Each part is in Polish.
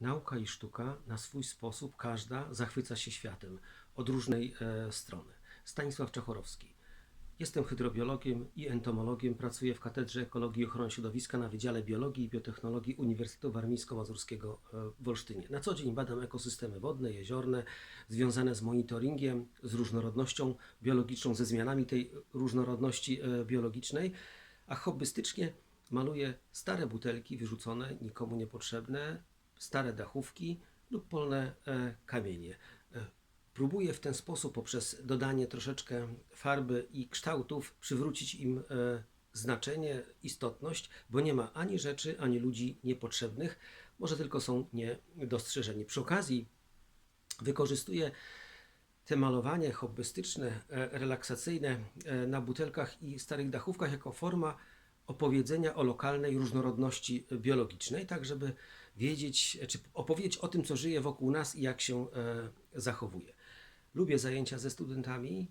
nauka i sztuka na swój sposób, każda zachwyca się światem od różnej e, strony. Stanisław Czachorowski. Jestem hydrobiologiem i entomologiem. Pracuję w Katedrze Ekologii i Ochrony Środowiska na Wydziale Biologii i Biotechnologii Uniwersytetu Warmińsko-Mazurskiego e, w Olsztynie. Na co dzień badam ekosystemy wodne, jeziorne, związane z monitoringiem, z różnorodnością biologiczną, ze zmianami tej różnorodności e, biologicznej, a hobbystycznie maluję stare butelki wyrzucone, nikomu niepotrzebne, stare dachówki lub polne e, kamienie. E, Próbuję w ten sposób, poprzez dodanie troszeczkę farby i kształtów, przywrócić im e, znaczenie, istotność, bo nie ma ani rzeczy, ani ludzi niepotrzebnych, może tylko są niedostrzeżeni. Przy okazji wykorzystuję te malowanie hobbystyczne, relaksacyjne na butelkach i starych dachówkach jako forma opowiedzenia o lokalnej różnorodności biologicznej, tak żeby wiedzieć, czy opowiedzieć o tym, co żyje wokół nas i jak się e, zachowuje. Lubię zajęcia ze studentami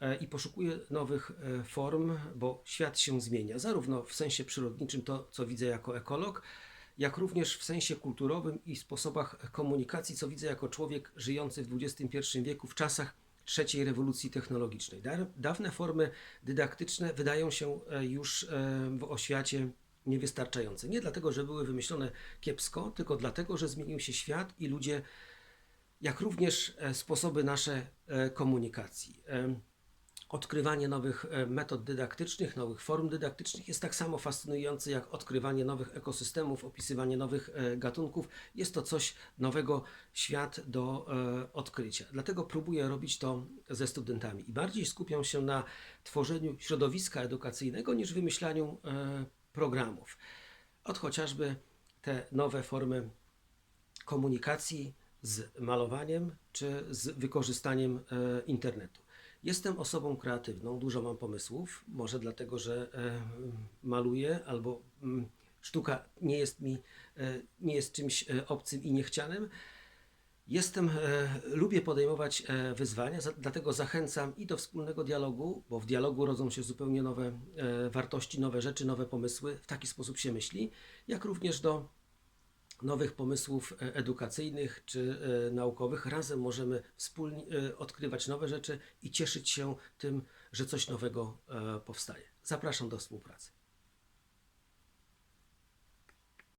e, i poszukuję nowych e, form, bo świat się zmienia, zarówno w sensie przyrodniczym, to co widzę jako ekolog, jak również w sensie kulturowym i sposobach komunikacji, co widzę jako człowiek żyjący w XXI wieku, w czasach trzeciej rewolucji technologicznej. Da- Dawne formy dydaktyczne wydają się już w oświacie niewystarczające. Nie dlatego, że były wymyślone kiepsko, tylko dlatego, że zmienił się świat i ludzie, jak również e, sposoby nasze e, komunikacji. Em, Odkrywanie nowych e, metod dydaktycznych, nowych form dydaktycznych jest tak samo fascynujące jak odkrywanie nowych ekosystemów, opisywanie nowych e, gatunków. Jest to coś nowego, świat do e, odkrycia. Dlatego próbuję robić to ze studentami i bardziej skupiam się na tworzeniu środowiska edukacyjnego niż wymyślaniu e, programów. Od chociażby te nowe formy komunikacji z malowaniem czy z wykorzystaniem e, internetu. Jestem osobą kreatywną, dużo mam pomysłów, może dlatego, że e, maluję albo mm, sztuka nie jest mi, e, nie jest czymś obcym i niechcianym. Jestem, e, lubię podejmować e, wyzwania, dlatego zachęcam i do wspólnego dialogu, bo w dialogu rodzą się zupełnie nowe e, wartości, nowe rzeczy, nowe pomysły. W taki sposób się myśli, jak również do nowych pomysłów edukacyjnych czy naukowych. Razem możemy wspólnie odkrywać nowe rzeczy i cieszyć się tym, że coś nowego powstaje. Zapraszam do współpracy.